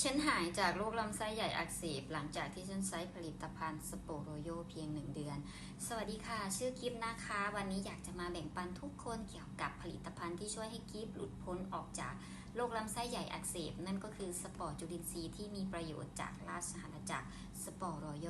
ฉันหายจากโรคลำไส้ใหญ่อักเสบหลังจากที่ฉันใช้ผลิตภัณฑ์สโปโรโยเพียงหนึ่งเดือน สวัสดีค่ะ ชื่อกิฟนะคะ วันนี้อยากจะมาแบ่งปันทุกคนเกี่ยวกับผลิตภัณฑ์ที่ช่วยให้กิฟหลุดพ้นออกจากโรคลำไส้ใหญ่อักเสบ นั่นก็คือสปอร์จุลินทรีย์ที่มีประโยชน์จากราชอาณาจักรสปอโรโย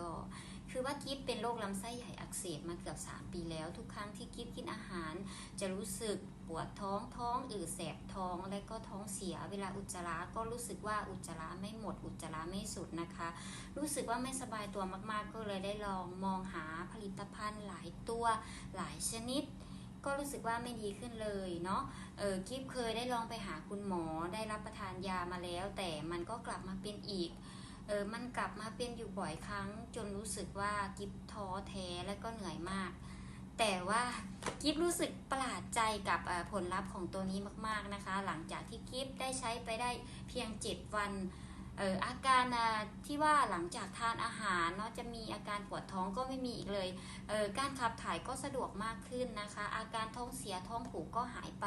คือว่ากิฟเป็นโรคลำไส้ใหญ่อักเสบมาเกือบ 3 ปีแล้ว ทุกครั้งที่กิฟกินอาหาร จะรู้สึกปวดท้องท้องอืดแสบท้องและก็ท้องเสียเวลาอุจจาระก็รู้สึกว่าอุจจาระไม่หมดอุจจาระไม่สุดนะคะ รู้สึกว่าไม่สบายตัวมากๆ ก็เลยได้ลองมองหาผลิตภัณฑ์หลายตัวหลายชนิดก็รู้สึกว่าไม่ดีขึ้นเลยเนาะ เออกิฟเคยได้ลองไปหาคุณหมอได้รับประทานยามาแล้ว แต่มันก็กลับมาเป็นอีก เออมันกลับมาเป็นอยู่บ่อยครั้ง จนรู้สึกว่ากิฟท้อแท้และก็เหนื่อยมาก แต่ว่ากิฟรู้สึกประหลาดใจกับผลลัพธ์ของตัวนี้มากๆนะคะ หลังจากที่กิฟได้ใช้ไปได้เพียง 7 วัน เอออาการที่ว่าหลังจากทานอาหารเนาะจะมีอาการปวดท้องก็ไม่มีอีกเลยเออการขับถ่ายก็สะดวกมากขึ้นนะคะ อาการท้องเสียท้องผูกก็หายไป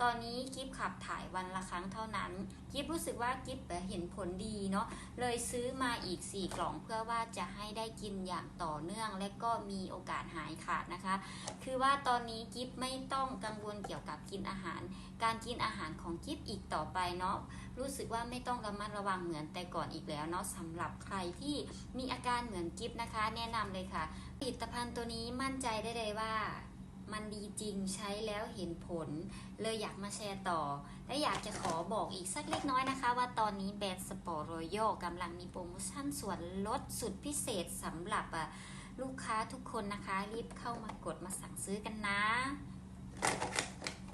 ตอนนี้กิฟขับถ่ายวันละครั้งเท่านั้นกิฟรู้สึกว่ากิฟเห็นผลดีเนาะเลยซื้อมาอีก 4 กล่องเพื่อว่าจะให้ได้กินอย่างต่อเนื่อง และก็มีโอกาสหายขาดนะคะ คือว่าตอนนี้กิฟไม่ต้องกังวลเกี่ยวกับกินอาหาร การกินอาหารของกิฟอีกต่อไปเนาะ รู้สึกว่าไม่ต้องระมัดระวังเหมือนแต่ก่อนอีกแล้วเนาะสำหรับใครที่มีอาการเหมือนกิฟนะคะ แนะนำเลยค่ะผลิตภัณฑ์ตัวนี้มั่นใจได้เลยว่ามันดีจริงใช้แล้วเห็นผล เลยอยากมาแชร์ต่อ และอยากจะขอบอกอีกสักเล็กน้อยนะคะ ว่าตอนนี้แบรนด์สปอร์โรโยกำลังมีโปรโมชั่นส่วนลดสุดพิเศษสำหรับลูกค้าทุกคนนะคะ รีบเข้ามากดมาสั่งซื้อกันนะ